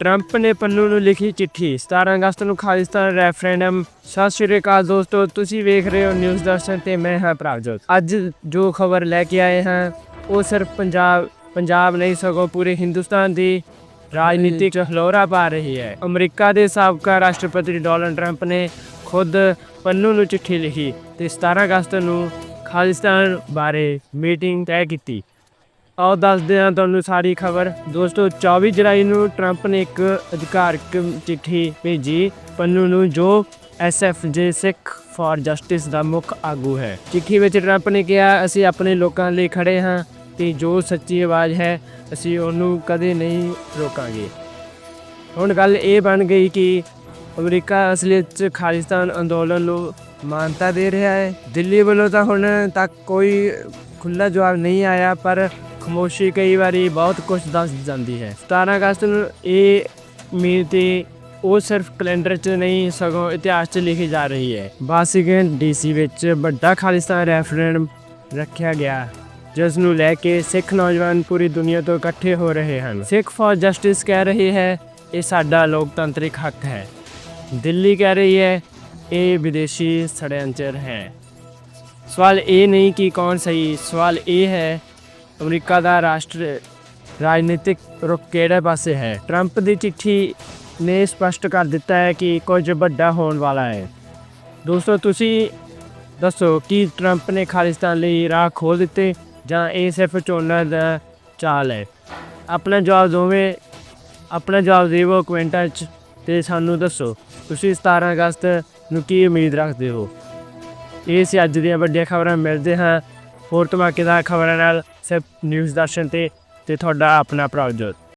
Trump ਨੇ ਪੰਨੂ ਨੂੰ ਲਿਖੀ ਚਿੱਠੀ। 17 ਅਗਸਤ ਨੂੰ ਖਾਲਿਸਤਾਨ ਰੈਫਰੈਂਡਮ। ਸਤਿ ਸ਼੍ਰੀ ਅਕਾਲ ਦੋਸਤੋ ਤੁਸੀਂ ਵੇਖ ਰਹੇ ਹੋ ਨਿਊਜ਼ ਦਰਸ਼ਨ ਤੇ ਮੈਂ ਹਾਂ ਪ੍ਰਭਜੋਤ। ਅੱਜ ਜੋ ਖਬਰ ਲੈ ਕੇ ਆਏ ਹਾਂ ਉਹ ਸਿਰਫ ਪੰਜਾਬ ਪੰਜਾਬ ਨਹੀਂ ਸਗੋਂ ਪੂਰੇ ਹਿੰਦੁਸਤਾਨ ਦੀ ਰਾਜਨੀਤਿਕ ਹਲੋਰਾ ਪਾ ਰਹੀ ਹੈ। ਅਮਰੀਕਾ ਦੇ ਸਾਬਕਾ ਰਾਸ਼ਟਰਪਤੀ ਡੋਨਲਡ ਟਰੰਪ ਨੇ ਖੁਦ ਪੰਨੂ ਨੂੰ ਚਿੱਠੀ ਲਿਖੀ ਤੇ 17 ਅਗਸਤ ਨੂੰ ਖਾਲਿਸਤਾਨ ਬਾਰੇ ਮੀਟਿੰਗ ਤੈਅ ਕੀਤੀ। ਆਓ ਦੱਸਦੇ ਹਾਂ ਤੁਹਾਨੂੰ ਸਾਰੀ ਖਬਰ। ਦੋਸਤੋ 24 ਜੁਲਾਈ ਨੂੰ ਟਰੰਪ ਨੇ ਇੱਕ ਅਧਿਕਾਰਕ ਚਿੱਠੀ ਭੇਜੀ ਪੰਨੂ ਨੂੰ, ਜੋ ਐਸਐਫਜੇ ਸਿੱਖ ਫਾਰ ਜਸਟਿਸ ਦਾ ਮੁੱਖ ਆਗੂ ਹੈ। ਚਿੱਠੀ ਵਿੱਚ ਟਰੰਪ ਨੇ ਕਿਹਾ, ਅਸੀਂ ਆਪਣੇ ਲੋਕਾਂ ਲਈ ਖੜੇ ਹਾਂ ਤੇ ਜੋ ਸੱਚੀ ਆਵਾਜ਼ ਹੈ, ਅਸੀਂ ਉਹਨੂੰ ਕਦੇ ਨਹੀਂ ਰੋਕਾਂਗੇ। ਹੁਣ ਗੱਲ ਇਹ ਬਣ ਗਈ ਕਿ ਅਮਰੀਕਾ ਅਸਲੀਅਤ 'ਚ ਖਾਲਿਸਤਾਨ ਅੰਦੋਲਨ ਨੂੰ ਮਾਨਤਾ ਦੇ ਰਿਹਾ ਹੈ। ਦਿੱਲੀ ਵੱਲੋਂ ਤਾਂ ਹੁਣ ਤੱਕ ਕੋਈ ਖੁੱਲਾ ਜਵਾਬ ਨਹੀਂ ਆਇਆ, ਪਰ ਖਮੋਸ਼ੀ ਕਈ ਵਾਰੀ ਬਹੁਤ ਕੁਝ ਦੱਸ ਜਾਂਦੀ ਹੈ। 17 ਅਗਸਤ ਨੂੰ ਇਹ ਮੀਲ ਉਹ ਸਿਰਫ ਕੈਲੰਡਰ 'ਚ ਨਹੀਂ, ਸਗੋਂ ਇਤਿਹਾਸ 'ਚ ਲਿਖੀ ਜਾ ਰਹੀ ਹੈ। ਵਾਸ਼ਿੰਗਟਨ ਡੀਸੀ ਵਿੱਚ ਵੱਡਾ ਖਾਲਿਸਤਾਨ ਰੈਫਰੈਂਡਮ ਰੱਖਿਆ ਗਿਆ, ਜਿਸ ਨੂੰ ਲੈ ਕੇ ਸਿੱਖ ਨੌਜਵਾਨ ਪੂਰੀ ਦੁਨੀਆ ਤੋਂ ਇਕੱਠੇ ਹੋ ਰਹੇ ਹਨ। ਸਿੱਖ ਫॉर ਜਸਟਿਸ ਕਹਿ ਰਹੀ ਹੈ, ਇਹ ਸਾਡਾ ਲੋਕਤੰਤਰਿਕ ਹੱਕ ਹੈ। ਦਿੱਲੀ ਕਹਿ ਰਹੀ ਹੈ, ਇਹ ਵਿਦੇਸ਼ੀ ષਡਯੰਤਰ ਹੈ। ਸਵਾਲ ਇਹ ਨਹੀਂ ਕਿ ਕੌਣ ਸਹੀ, ਸਵਾਲ ਇਹ ਹੈ ਅਮਰੀਕਾ ਦਾ ਰਾਸ਼ਟਰ ਰਾਜਨੀਤਿਕ ਰੁਖ ਕਿਹੜੇ ਪਾਸੇ ਹੈ? ਟਰੰਪ ਦੀ ਚਿੱਠੀ ਨੇ ਸਪਸ਼ਟ ਕਰ ਦਿੱਤਾ ਹੈ ਕਿ ਕੁਝ ਵੱਡਾ ਹੋਣ ਵਾਲਾ ਹੈ। ਦੋਸਤੋ, ਤੁਸੀਂ ਦੱਸੋ ਕਿ ਟਰੰਪ ਨੇ ਖਾਲਿਸਤਾਨ ਲਈ ਰਾਹ ਖੋਲ ਦਿੱਤੇ ਜਾਂ ਇਹ ਸਿਰਫ ਚੋਣਾਂ ਦਾ ਚਾਲ ਹੈ? ਆਪਣਾ ਜਵਾਬ ਦੋਵੇਂ, ਆਪਣਾ ਜਵਾਬ ਦੇਵੋ ਕਮੈਂਟਾਂ 'ਚ ਤੇ ਸਾਨੂੰ ਦੱਸੋ। ਤੁਸੀਂ 17 ਅਗਸਤ ਨੂੰ ਕੀ ਉਮੀਦ ਰੱਖਦੇ ਹੋ? ਇਹ ਸੀ ਅੱਜ ਦੀਆਂ ਵੱਡੀਆਂ ਖਬਰਾਂ। ਮਿਲਦੇ ਹਾਂ ਹੋਰ ਧਮਾਕੇਦਾਰ ਖਬਰਾਂ ਨਾਲ ਸਿਰਫ ਨਿਊਜ਼ ਦਰਸ਼ਨ ਤੇ ਤੇ ਤੁਹਾਡਾ ਆਪਣਾ ਪ੍ਰਭਜੋਤ